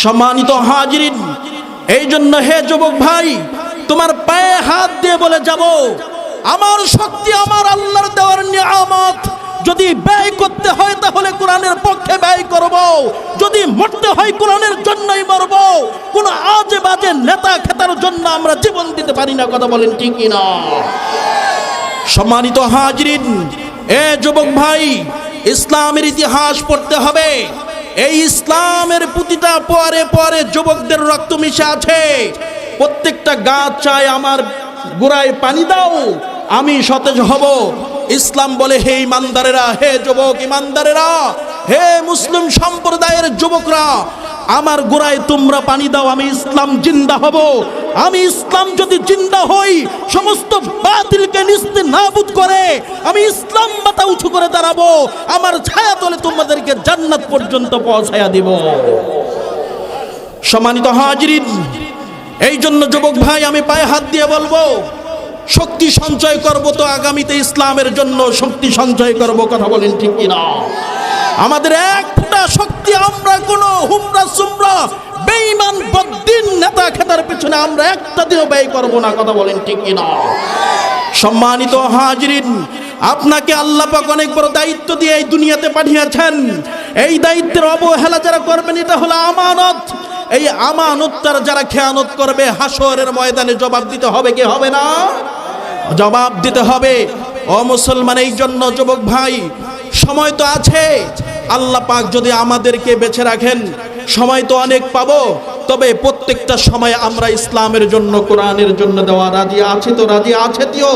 সম্মানিত হাজিরিন, এই জন্য হে যুবক ভাই, তোমার পায়ে হাত দিয়ে বলে যাব, আমার শক্তি, আমার আল্লাহর দেওয়ার নিয়ামত যদি ব্যয় করতে হয় তাহলে কোরআনের পক্ষে ব্যয় করব, যদি মরতে হয় কোরআনের জন্যই মরব, কোন আজে বাজে নেতা খেতার জন্য আমরা জীবন দিতে পারি না, কথা বলেন ঠিক না সম্মানিত হাজরিন, এ যুবক ভাই, ইসলামের ইতিহাস পড়তে হবে। এই ইসলামের প্রতিটা পরে পরে যুবকদের রক্ত মিশে আছে। প্রত্যেকটা গাছ চায় আমার গোড়ায় পানি দাও, আমি সতেজ হব। ইসলাম বলে, হে ইমানদারেরা, হে যুবক ইমানদারেরা, হে মুসলিম সম্প্রদায়ের যুবকরা আমার গোড়ায় তোমরা পানি দাও, আমি ইসলাম জিন্দা হব। আমি ইসলাম যদি জিন্দা হই, সমস্ত বাতিলকে নিস্তে নাবুদ করে, আমি ইসলাম মাথা উঁচু করে দাঁড়াবো, আমার ছায়া তলে তোমাদেরকে জান্নাত পর্যন্ত পৌঁছায়া দিব। সম্মানিত হাজিরিন, এই জন্য যুবক ভাই, আমি পায়ে হাত দিয়ে বলব, শক্তি সঞ্চয় করব তো আগামীতে ইসলামের জন্য শক্তি সঞ্চয় করব, কথা বলেন ঠিক কিনা? আমাদের এক ফোঁটা শক্তি, আমরা কোনো হুমরা সুমরা, বেঈমান, বদ্দিন নেতা খেতার পিছনে আমরা একটা দিনও ব্যয় করব না, কথা বলেন ঠিক কিনা? সম্মানিত হাজরিন, আপনাকে আল্লাহ পাক অনেক বড় দায়িত্ব দিয়ে এই দুনিয়াতে পাঠিয়েছেন। এই দায়িত্বের অবহেলা যারা করবেন, এটা হলো আমানত। এই আমানতটার যারা খেয়ানত করবে হাসরের ময়দানে জবাব দিতে হবে কি হবে না? জবাব দিতে হবে। ও মুসলমান এই জন্য যুবক ভাই সময় তো আছে। আল্লাহ পাক যদি আমাদেরকে বেছে রাখেন, সময় তো অনেক পাবো। তবে প্রত্যেকটা সময় আমরা ইসলামের জন্য, কোরআনের জন্য দেওয়া রাজি আছে তো রাজি আছে তিও।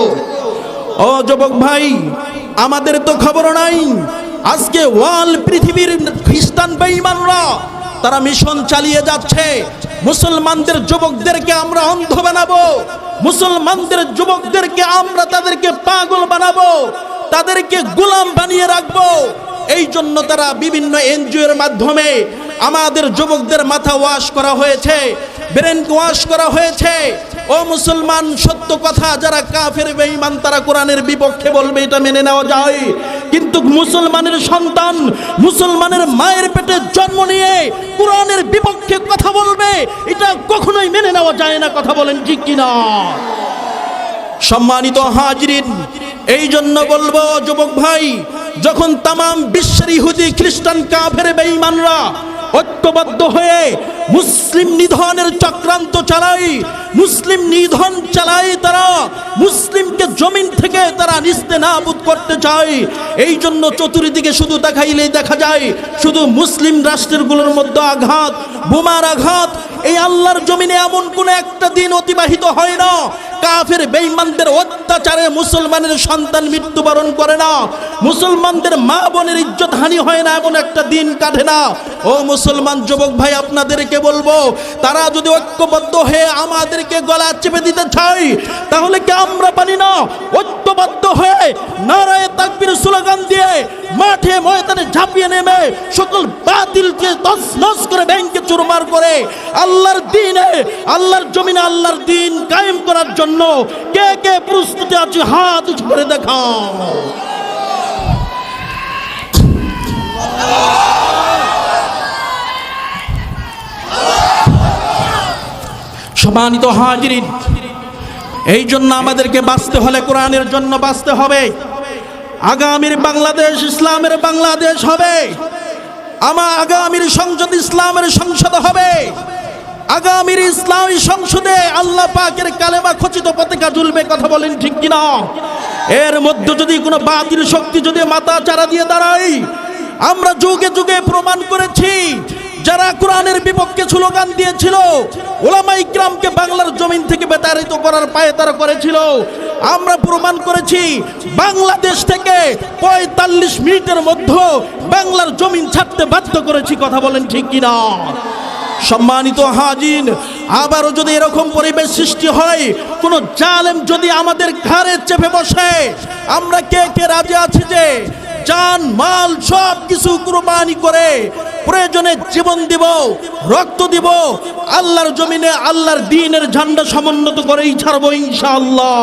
ও যুবক ভাই, আমাদের তো খবর নাই। আজকে ওয়াল পৃথিবীর খ্রিস্টান বেঈমানরা, তারা মিশন চালিয়ে যাচ্ছে। মুসলমানদের যুবকদেরকে আমরা অন্ধ বানাবো। মুসলমানদের যুবকদেরকে আমরা তাদেরকে পাগল বানাবো। তাদেরকে গোলাম বানিয়ে রাখব। এই জন্য তারা বিভিন্ন এনজিওর মাধ্যমে আমাদের যুবকদের মাথা ওয়াশ করা হয়েছে, ব্রেন ওয়াশ করা হয়েছে। ও মুসলমান, সত্য কথা, যারা কাফের, বেঈমান, তারা কোরআনের বিপক্ষে বলবে, এটা মেনে নেওয়া যায়। কিন্তু মুসলমানের সন্তান, মুসলমানের মায়ের পেটে জন্ম নিয়ে কোরআনের বিপক্ষে কথা বলবে, এটা কখনোই মেনে নেওয়া যায় না, কথা বলেন ঠিক কিনা? সম্মানিত হাজরিন, এই জন্য বলব, যুবক ভাই, যখন তামাম বিশ্বের ইহুদি খ্রিস্টান কাফের বেঈমানরা ঐক্যবদ্ধ হয়ে মুসলিম নিধনের চক্রান্ত চালাই মুসলিম নিধন চালাই তারা, মুসলিমকে জমিন থেকে তারা নিস্তে নাবুদ করতে চায়, এই জন্য চতুর্দিকে শুধু দেখাইলেই দেখা যায়, শুধু মুসলিম রাষ্ট্রগুলোর মধ্যে আঘাত, বোমার আঘাত এই আল্লাহর জমিনে এমন কোন একটা দিন অতিবাহিত হয় না। কাফের বেঈমানদের অত্যাচারে মুসলমানের সন্তান মৃত্যুবরণ করে না। মুসলমানদের মা বোনের ইজ্জত হানি হয় না, এমন একটা দিন কাটে না। ও মুসলমান যুবক ভাই, আপনাদেরকে বলব, তারা যদি ঐক্যবদ্ধ হয়ে আমাদেরকে গলা চেপে দিতে চাই তাহলে কি আমরা পারি না? ঐক্যবদ্ধ হয়ে নারায় তাকবীর স্লোগান দিয়ে মাঠে ময়দানে ঝাঁপিয়ে নেমে সকল বাতিলকে তছনছ করে ব্যাংকে চুরমার করে আল্লাহর দিনে, আল্লাহর জমিনে আল্লাহর দিন কায়েম করার জন্য কে কে প্রস্তুতি আছে হাত করে দেখাও। সম্মানিত হাজিরিন, এই জন্য আমাদেরকে বাঁচতে হলে কোরআনের জন্য বাঁচতে হবে। আগামীর বাংলাদেশ ইসলামের বাংলাদেশ হবে। আমার আগামীর সংসদ ইসলামের সংসদ হবে। আগামীর ইসলামী সংসদে আল্লাহ পাকের কালেমা খচিত পতাকা ঝুলবে কথা বলেন ঠিক কিনা? এর মধ্যে যদি কোনো বাতিল শক্তি যদি মাথা চারা দিয়ে দাঁড়ায় আমরা যুগে যুগে প্রমাণ করেছি, যারা কোরআনের বিপক্ষে স্লোগান দিয়েছিল ওলামা ইকরামকে বাংলার জমিন থেকে বেতাড়িত করার পায়ে তারা করেছিল। আমরা প্রমাণ করেছি, বাংলাদেশ থেকে পঁয়তাল্লিশ মিনিটের মধ্যে বাংলার জমিন ছাড়তে বাধ্য করেছি, কথা বলেন ঠিক কিনা? সম্মানিত হাজিন আবারও যদি এরকম পরিবেশ সৃষ্টি হয়, কোন জালেম যদি আমাদের ঘাড়ে চেপে বসে, আমরা কে কে রাজি আছি যে জান মাল, সব কিছু কুরবানি করে প্রয়োজনে জীবন দিব, রক্ত দিব, আল্লাহর জমিনে, আল্লাহর দিনের ঝান্ডা সমুন্নত করেই ছাড়বো ইনশাআল্লাহ।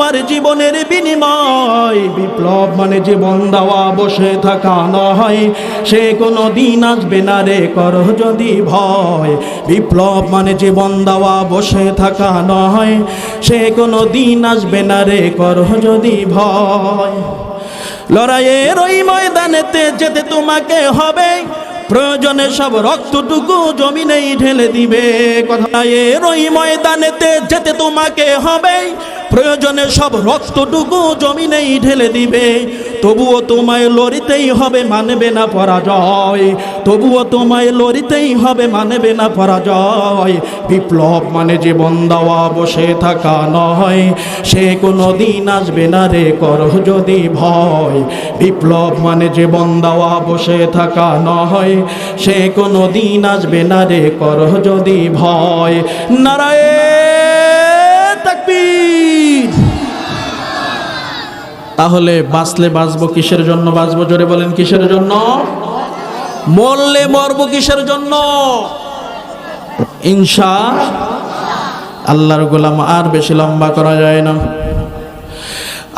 আর জীবনের বিনিময়। বিপ্লব মানে জীবন দেওয়া, বসে থাকা নয়। সে কোনো দিন আসবে না রে, কর যদি ভয়। বিপ্লব মানে জীবন দেওয়া, বসে থাকা নয়। সে কোনো দিন আসবে না রে, কর যদি ভয়। লড়াইয়ের ওই ময়দানেতে যেতে তোমাকে হবে। প্রয়োজনে সব রক্তটুকু জমিনেই ঢেলে দিবে। কথা এর ওই ময়দানেতে যেতে তোমাকে হবে। প্রয়োজনে সব রক্তটুকু জমিনেই ঢেলে দিবে। তবুও তোমায় লড়িতেই হবে, মানবে না পরাজয়। তবুও তোমায় লড়িতেই হবে, মানবে না পরাজয়। বিপ্লব মানে জীবন দেওয়া, বসে থাকা নয়। সে কোনো দিন আসবে না রে, কর যদি ভয়। বিপ্লব মানে জীবন দেওয়া, বসে থাকা নয়। সে কোনো দিন আসবে না রে, কর যদি ভয়। নারায় তাহলে বাঁচলে বাঁচবো কিসের জন্য? বাঁচবো জোরে বলেন কিসের জন্য? মরলে মরবো কিসের জন্য? ইনশা আল্লাহর গোলাম আর বেশি লম্বা করা যায় না।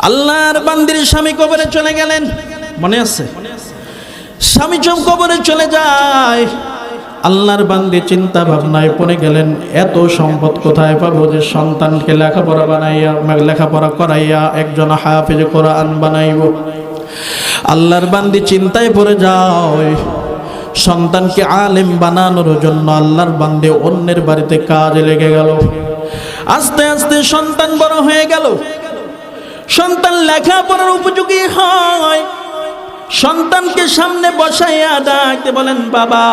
আল্লাহর বান্দির স্বামী কবরে চলে গেলেন। মনে আছে? স্বামী কবরে চলে যায় আল্লাহর বান্দি চিন্তা ভাবনায় পড়ে গেলেন, এত সম্পদ কোথায় পাবো যে সন্তানকে লেখাপড়া বানাইয়া, লেখাপড়া করাইয়া একজন হাফিজ কোরআন বানাইব? আল্লাহর বান্দি চিন্তায় পড়ে যায়, সন্তানকে আলেম বানানোর জন্য আল্লাহর বান্দে অন্যের বাড়িতে কাজে লেগে গেল। আস্তে আস্তে সন্তান বড় হয়ে গেল। সন্তান লেখাপড়ার উপযোগী হয়। সন্তানকে সামনে বসাইয়া ডাকতে বলেন, বাবা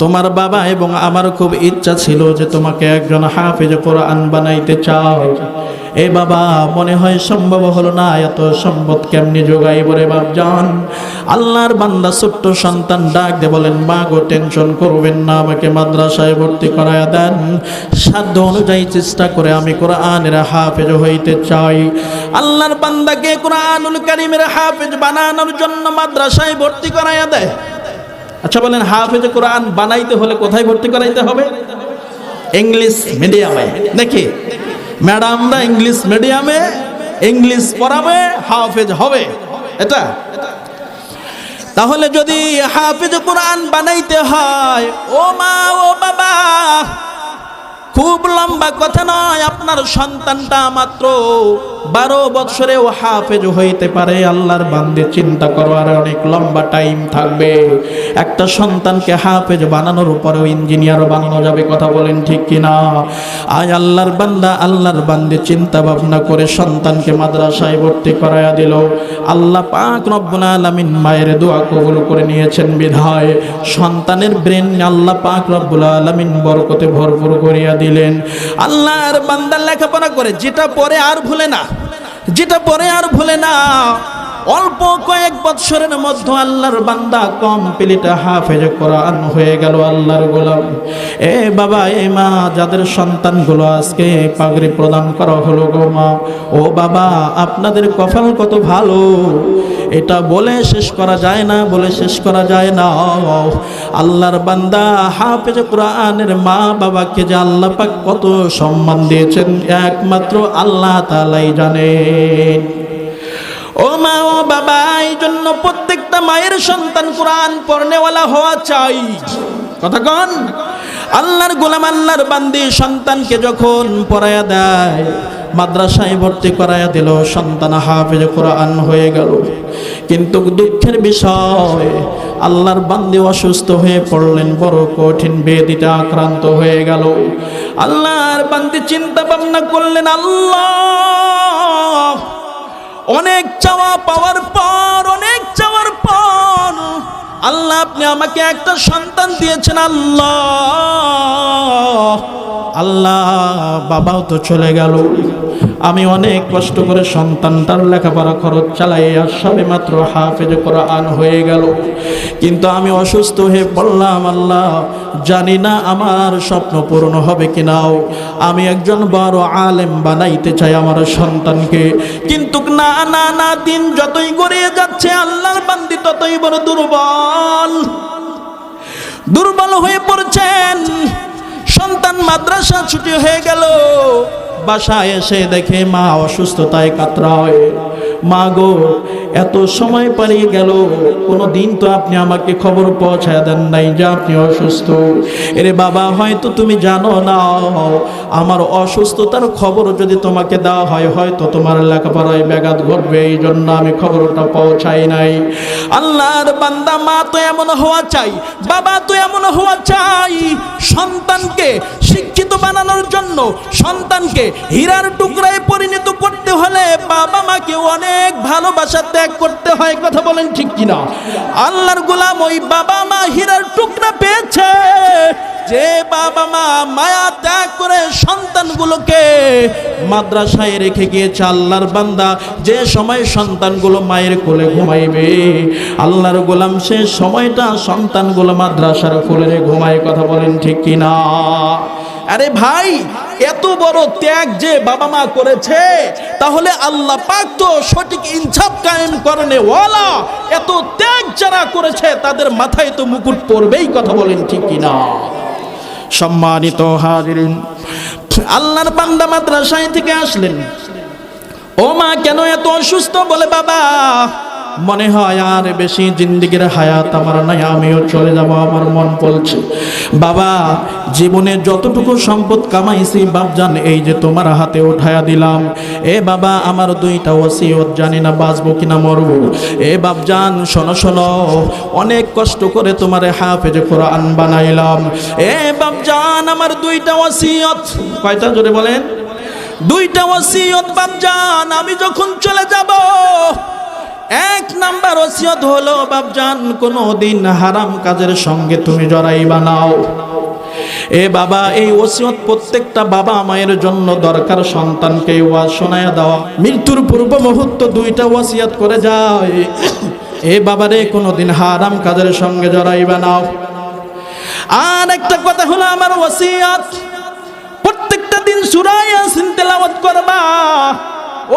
তোমার বাবা এবং আমার খুব ইচ্ছা ছিল যে তোমাকে একজন হাফেজ কোরআন বানাইতে চাও। এ বাবা, মনে হয় সম্ভব হলো না এত সম্পদ কেমনি যোগাই বলে বাপজান? আল্লাহর বান্দা ছোট্ট সন্তান ডাক দে বলেন, মা গো, টেনশন করবেন না, আমাকে মাদ্রাসায় ভর্তি করায়া দেন। সাধ্য অনুযায়ী চেষ্টা করে আমি কোরআনের হাফেজ হইতে চাই। আল্লাহর বান্দাকে কোরআনুল কারিমের হাফেজ বানানোর জন্য মাদ্রাসায় ভর্তি করায়া দেয়। আচ্ছা বলেন, হাফেজ কোরআন বানাইতে হলে কোথায় ভর্তি করাইতে হবে? ইংলিশ মিডিয়ামে। নাকি? ম্যাডামরা ইংলিশ মিডিয়ামে, ইংলিশ পড়াবে, হাফেজ হবে। এটা? তাহলে যদি হাফেজ কোরআন বানাইতে হয়, ও মা, ও বাবা, খুব লম্বা কথা নয়, আপনার সন্তানটা মাত্র বারো বৎসরেও হাফেজ হইতে পারে, আল্লাহর বান্দে চিন্তা করো, আর অনেক লম্বা টাইম থাকবে। একটা সন্তানকে হাফেজ বানানোর উপরেও ইঞ্জিনিয়ারও বানানো যাবে, কথা বলেন ঠিক কিনা? আজ আল্লাহর বান্দা আল্লাহর বান্দে চিন্তা ভাবনা করে সন্তানকে মাদ্রাসায় ভর্তি করায়া দিল। আল্লাহ পাক রব্বুল আলামিন মায়ের দোয়া কবুল করে নিয়েছেন বিধায়। সন্তানের ব্রেন আল্লাহ পাক রব্বুল আলামিন বরকতে ভরপুর করিয়া দিলেন। আল্লাহর বান্দা লেখাপড়া করে, যেটা পরে আর ভুলে না। যেটা পরে আর ভুলে না। অল্প কয়েক বৎসরের মধ্যে আল্লাহর বান্দা কমপ্লিট হাফেজ কোরআন হয়ে গেল আল্লাহর গোলাম। এ বাবা, এ মা, যাদের সন্তানগুলো আজকে পাগড়ি প্রদান করা হলো গো মা, ও বাবা, আপনাদের কপাল কত ভালো? এটা বলে শেষ করা যায় না, বলে শেষ করা যায় না। আল্লাহর বান্দা হাফেজ কোরআনের মা বাবাকে যে আল্লাহ পাক কত সম্মান দিয়েছেন, একমাত্র আল্লাহ তালাই জানেন। ও মা ও বাবা এই জন্য প্রত্যেকটা মায়ের সন্তান কোরআন পড়নেওয়ালা হওয়া চাই। কথা কন? আল্লাহর গোলাম, আল্লাহর বান্দি সন্তানকে যখন পড়ায়া দেয়, মাদ্রাসায় ভর্তি করায়া দিল, সন্তান হাফেজ কোরআন হয়ে গেল। কিন্তু দুঃখের বিষয়, আল্লাহর বান্দি অসুস্থ হয়ে পড়লেন, বড় কঠিন বেদিটা আক্রান্ত হয়ে গেল। আল্লাহর বান্দি চিন্তা ভাবনা করলেন, আল্লাহ, অনেক চাওয়া পাওয়ার পর অনেক চাওয়ার পর আল্লাহ আপনি আমাকে একটা সন্তান দিয়েছেন আল্লাহ। আল্লাহ, বাবাও তো চলে গেল। আমি অনেক কষ্ট করে সন্তানটার লেখাপড়া খরচ চালাই আর সবে মাত্র হাফেজ কোরআন হয়ে গেল। কিন্তু আমি অসুস্থ হয়ে পড়লাম, আল্লাহ, জানি না আমার স্বপ্ন পূরণ হবে কিনাও আমি একজন বড় আলেম বানাইতে চাই আমার সন্তানকে। কিন্তু না না না, দিন যতই গড়িয়ে যাচ্ছে, আল্লাহর বান্দি ততই বড় দুর্বল। দুর্বল হয়ে পড়ছেন। সন্তান মাদ্রাসা ছুটি হয়ে গেল। বাসায় এসে দেখে মা অসুস্থতায় কাতরায়। মা গো, এত সময় পালিয়ে গেল কোনো দিন তো আপনি আমাকে খবর পৌঁছায় দেন নাই যে আপনি অসুস্থ। এরে বাবা, হয়তো তুমি জানো না, আমার অসুস্থতার খবর যদি তোমাকে দেওয়া হয়, হয়তো তোমার লেখাপড়ায় ব্যাঘাত ঘটবে এই জন্য আমি খবরটা পৌঁছাই নাই। আল্লাহর বান্দা, মা তো এমন হওয়া চাই, বাবা তো এমন হওয়া চাই, সন্তানকে শিক্ষিত বানানোর জন্য সন্তানকে হীরার টুকরায় পরিণত করতে হলে বাবা মাকে অনেক ভালোবাসা ত্যাগ করতে হয়, কথা বলেন ঠিক কিনা? আল্লাহর গোলাম ওই বাবা মা হীরার টুকরা পেয়েছে যে বাবা মা মায়া ত্যাগ করে সন্তানগুলোকে মাদ্রাসায় রেখে গিয়েছে। আল্লাহর বান্দা যে সময় সন্তানগুলো মায়ের কোলে ঘুমাইবে, আল্লাহর গোলাম সে সময়টা সন্তানগুলো মাদ্রাসার কোলে ঘুমায়, কথা বলেন ঠিক কিনা? আরে ভাই, এত বড় ত্যাগ যে বাবা মা করেছে, তাহলে আল্লাহ পাক তো সঠিক ইনসাফ কায়েম করনে ওয়ালা। এত ত্যাগ যারা করেছে, তাদের মাথায় তো মুকুট পড়বেই কথা বলেন ঠিক কিনা? সম্মানিত হাজিরিন, আল্লাহর বান্দা মাদ্রাসায় থেকে আসলেন। ও মা, কেন এত অসুস্থ? বলে, বাবা মনে হয় আর বেশি জিন্দিগির হায়াত আমার নাই, আমিও চলে যাব, আমার মন বলছে। বাবা, জীবনে যতটুকু সম্পদ কামাইছি, বাপজান, এই যে তোমার হাতে উঠায়া দিলাম। এ বাবা, আমার দুইটা ওসিয়ত জানি না, বাঁচবো কিনা, মরবো। এ বাপজান, শোনো শোনো, অনেক কষ্ট করে তোমার হাফেজ কোরআন বানাইলাম। এ বাপজান, আমার দুইটা ওসিয়ত। কয়টা জোরে বলেন? দুইটা ওসিয়ত, বাপজান, আমি যখন চলে যাব এক নাম্বার ওসিয়ত হলো, বাপজান কোনো দিন হারাম কাজের সঙ্গে তুমি জড়াই বানাও এ বাবা, এই ওসিয়ত প্রত্যেকটা বাবা মায়ের জন্য দরকার, সন্তানকে ওয়া শোনায়া দেওয়া। মৃত্যুর পূর্ব মুহূর্ত দুইটা ওসিয়ত করে যায়। এ বাবারে কোনোদিন হারাম কাজের সঙ্গে জড়াই বানাও আর একটা কথা হলো আমার ওসিয়ত, প্রত্যেকটা দিন সুরাইয়া তেলাওয়াত করবা।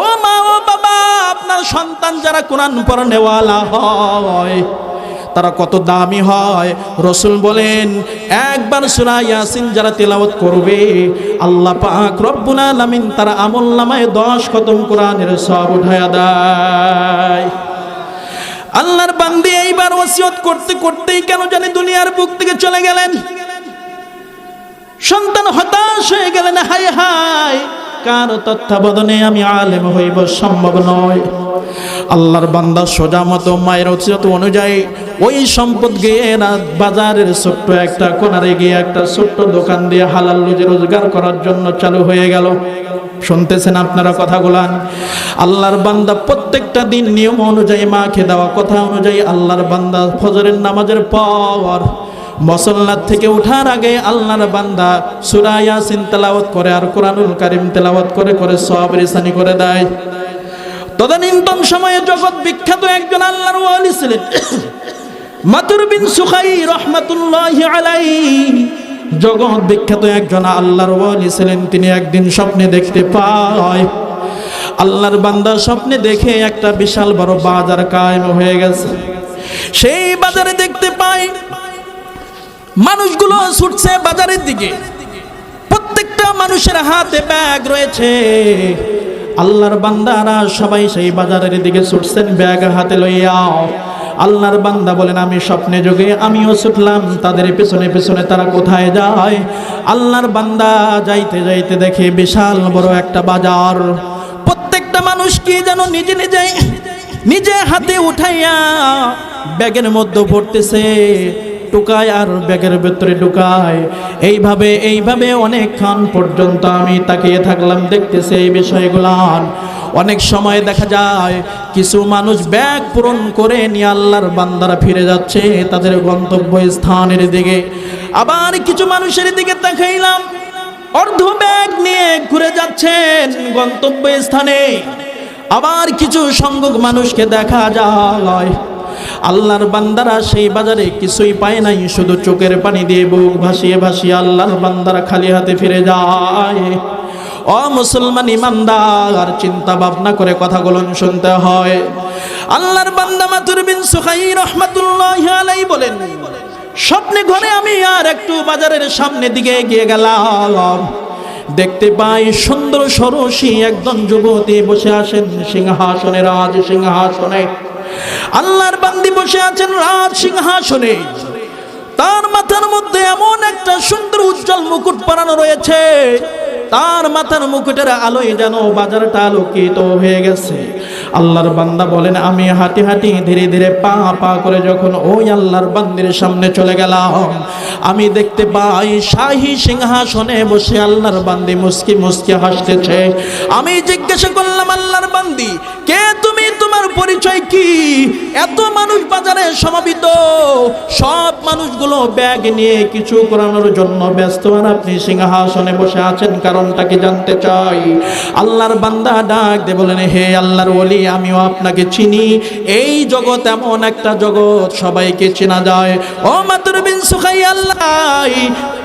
ও মা, ও বাবা আপনার সন্তান যারা কোরআন পড়ানেওয়ালা হয়, তারা কত দামি হয়। রসুল বলেন, একবার সুরা ইয়াসিন যারা তেলাওয়াত করবে, আল্লাহ পাক রব্বুল আলামিন তারা আমল নামায় দশ খতম কোরআনের সব উঠায়া দেয়। আল্লাহর বান্দি এইবার ওসিয়ত করতে করতেই কেন জানি দুনিয়ার বুক থেকে চলে গেলেন। সন্তান হতাশ হয়ে গেলেন, হায় হাই কার তত্ত্বাবধানে আমি আলেম হইব সম্ভব নয়। আল্লাহর বান্দা সোজা মতো, মায়ের ওসিয়ত অনুযায়ী ওই সম্পদ গিয়ে বাজারের ছোট্ট একটা কোনারে গিয়ে একটা ছোট্ট দোকান দিয়ে হালাল রুজি রোজগার করার জন্য চালু হয়ে গেল। শুনতেছেন আপনারা কথাগুলান আল্লাহর বান্দা প্রত্যেকটা দিন নিয়ম অনুযায়ী মাকে দেওয়া কথা অনুযায়ী আল্লাহর বান্দা ফজরের নামাজের পর মসল্লার থেকে ওঠার আগে আল্লাহর বান্দা সূরা ইয়াসিন তেলাওয়াত করে আর কোরআনুল কারীম তেলাওয়াত করে করে সব রিসানি করে দেয়। তদানীন্তন সময়ে জগৎ বিখ্যাত একজন আল্লাহর ওয়ালি ছিলেন। মাতুর বিন সুখাই রহমাতুল্লাহি আলাইহি। জগৎ বিখ্যাত একজন আল্লাহর ওয়ালি ছিলেন। তিনি একদিন স্বপ্নে দেখতে পায়। আল্লাহর বান্দা স্বপ্নে দেখে একটা বিশাল বড় বাজার কায়েম হয়ে গেছে। সেই বাজারে দেখতে পায় মানুষগুলো ছুটছে বাজারের দিকে। প্রত্যেকটা মানুষের হাতে ব্যাগ রয়েছে। আল্লাহর বান্দারা সবাই সেই বাজারের দিকে ছুটছেন, ব্যাগ হাতে লইয়া। আল্লাহর বান্দা বলেন, আমি স্বপ্নে যোগে আমিও ছুটলাম, তাদের পেছনে পেছনে তারা কোথায় যায়? আল্লাহর বান্দা যাইতে যাইতে দেখে বিশাল বড় একটা বাজার। প্রত্যেকটা মানুষ কি যেন নিজে নিজে নিজে হাতে উঠাইয়া ব্যাগের মধ্যে ভরতেছে। টুকায় আর ব্যাগের ভেতরে ঢুকায়। এইভাবে এইভাবে অনেকক্ষণ পর্যন্ত আমি তাকিয়ে থাকলাম, দেখতেছি এই বিষয়গুলান অনেক সময় দেখা যায়, কিছু মানুষ ব্যাগ পূরণ করে নিয়ে আল্লাহর বান্দারা ফিরে যাচ্ছে তাদের গন্তব্য স্থানের দিকে। আবার কিছু মানুষের দিকে তাকাইলাম, অর্ধ ব্যাগ নিয়ে ঘুরে যাচ্ছেন গন্তব্য স্থানে আবার কিছু সংখ্যক মানুষকে দেখা যায় আল্লাহর বান্দারা সেই বাজারে কিছুই পায় নাই, শুধু চোখের পানি দিয়ে বুক ভাসিয়ে ভাসিয়ে আল্লাহর বান্দারা খালি হাতে ফিরে যায়। ও মুসলমান ইমানদার, চিন্তা ভাবনা করে কথাগুলো শুনতে হয়। আল্লাহর বান্দা মাতুর বিন সুখাই রহমাতুল্লাহ আলাই বলেন, স্বপ্নে ঘরে আমি আর একটু বাজারের সামনে দিকে এগিয়ে গেলাম। দেখতে পাই সুন্দর সরসী একজন যুবতী বসে আসেন সিংহাসনে, রাজ সিংহাসনে। আল্লাহর বান্দি বসে আছেন রাজ সিংহাসনে। তার মাথার মধ্যে এমন একটা সুন্দর উজ্জ্বল মুকুট পরানো রয়েছে। তার মাথার মুকুটের আলোয় যেন বাজারটা আলোকিত হয়ে গেছে। আল্লাহর বান্দা বলেন, আমি হাঁটি হাঁটি ধীরে ধীরে পা পা করে যখন ওই আল্লাহর বান্দির সামনে চলে গেলাম, আমি দেখতে পাই শাহী সিংহাসনে বসে আল্লাহর বান্দি মুস্কি মুস্কি হাসতেছে। আমি জিজ্ঞাসা করলাম, আল্লাহর বান্দি, কে তুমি? তোমার পরিচয় কি? এত মানুষ বাজারে সমাবিত সব মানুষগুলো ব্যাগ নিয়ে কিছু করানোর জন্য ব্যস্ত, আর আপনি সিংহাসনে বসে আছেন, কারণটা কি জানতে চাই? আল্লাহর বান্দা ডাক দে বলেন, হে আল্লাহর ওলি আমিও আপনাকে চিনি। এই জগৎ এমন একটা জগৎ, সবাইকে চেনা যায়। ও মাতুর বিন সুখাই আল্লাহ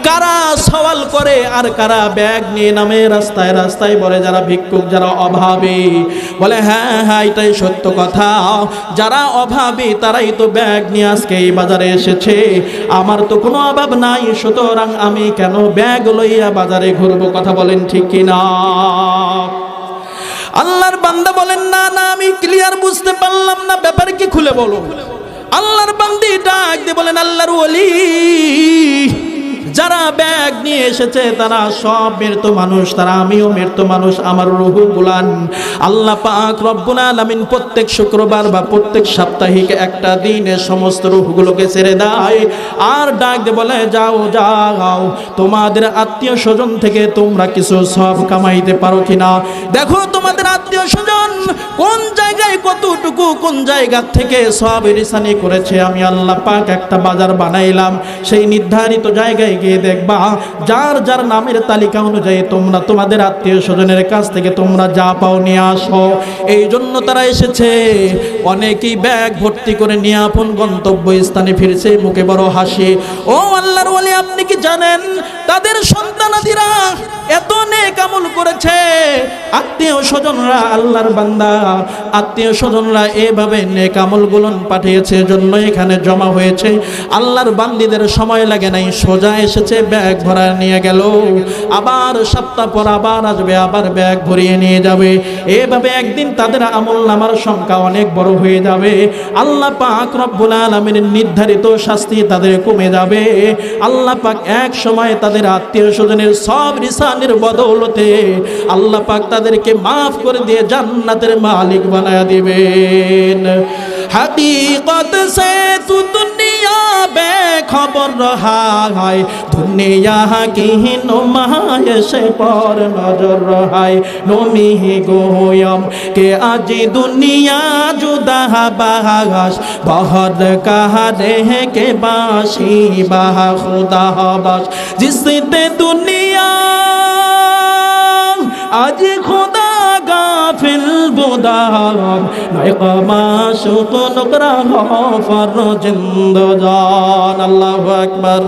কারা সওয়াল করে আর কারা ব্যাগ নিয়ে নামে রাস্তায় রাস্তায় বলে যারা ভিক্ষুক, যারা অভাবী। বলে হ্যাঁ হ্যাঁ এটাই সত্য কথা। যারা অভাবী, তারাই তো ব্যাগ নিয়ে আজকে এই বাজারে এসেছে। আমার তো কোনো অভাব নাই, সুতরাং আমি কেন ব্যাগ লইয়া বাজারে ঘুরবো? কথা বলেন ঠিক কিনা? আল্লাহর বান্দা বলেন, না না, আমি ক্লিয়ার বুঝতে পারলাম না, ব্যাপার কি খুলে বলো? আল্লাহর বান্দি ডাক দিয়ে বলেন, আল্লাহর ওলি। যারা ব্যাগ নিয়ে এসেছে, তারা সব মৃত মানুষ, তারা আমিও মৃত মানুষ, আমার রুহু গুলান। আল্লাহ পাক রব্বুল আলামিন প্রত্যেক শুক্রবার বা প্রত্যেক সাপ্তাহিক একটা দিনে সমস্ত রুহগুলোকে ছেড়ে দেয়। আর ডাক বলে, যাও যাও, তোমাদের আত্মীয় স্বজন থেকে তোমরা কিছু সব কামাইতে পারো কিনা? দেখো তোমাদের আত্মীয় স্বজন, কোন জায়গায় কতটুকু, কোন জায়গা থেকে সব রিসানি করেছে? আমি আল্লাহ পাক একটা বাজার বানাইলাম। সেই নির্ধারিত জায়গায় গিয়ে দেখবা, যার যার নামের তালিকা অনুযায়ী তোমরা তোমাদের আত্মীয় স্বজনের কাছ থেকে তোমরা যা পাও নিয়ে আসো। এই জন্য তারা এসেছে। অনেকেই ব্যাগ ভর্তি করে নিয়ে আপন গন্তব্য স্থানে ফিরছে, মুখে বড় হাসি। ও আল্লাহর বলে আপনি কি জানেন? তাদের সন্তানাদিরা এত নেক আমল করেছে। আত্মীয় স্বজনরা আল্লাহর বান্দা। আত্মীয় স্বজনরা এভাবে নেক আমলগুলো পাঠিয়েছে, জন্য এখানে জমা হয়েছে। আল্লাহর বান্দিদের সময় লাগে নাই, সোজা এসেছে, ব্যাগ ভরা নিয়ে গেল। আবার সপ্তাহ পর আবার আসবে, আবার ব্যাগ ভরিয়ে নিয়ে যাবে। এভাবে একদিন তাদের আমল নামার সংখ্যা অনেক বড় হয়ে যাবে। আল্লাহ পাক রব্বুল আলমিনের নির্ধারিত শাস্তি তাদের কমে যাবে। আল্লাহ পাক এক সময় তাদের আত্মীয় স্বজনের সব রিসানের বদৌলতে আল্লাহ পাক তাদেরকে মাফ করে দিয়ে জান্নাতের মালিক বানায় দিবেন। হাকিকত সে তু দুনিয়া বে খবর রহায় দুনিয়া কি নুমায় সে পর নজর রহায়। নমি গোয়ম, কে আজি দুনিয়া জুদা বাহাস? বহর কাহারে কে বাসি বাহা খুদা বাস জিসতে দুনিয়া, আজ খোদা গাফিল বুদার নাইকা মাশুক নকরা ফর জিন্দজান আল্লাহ আকবার।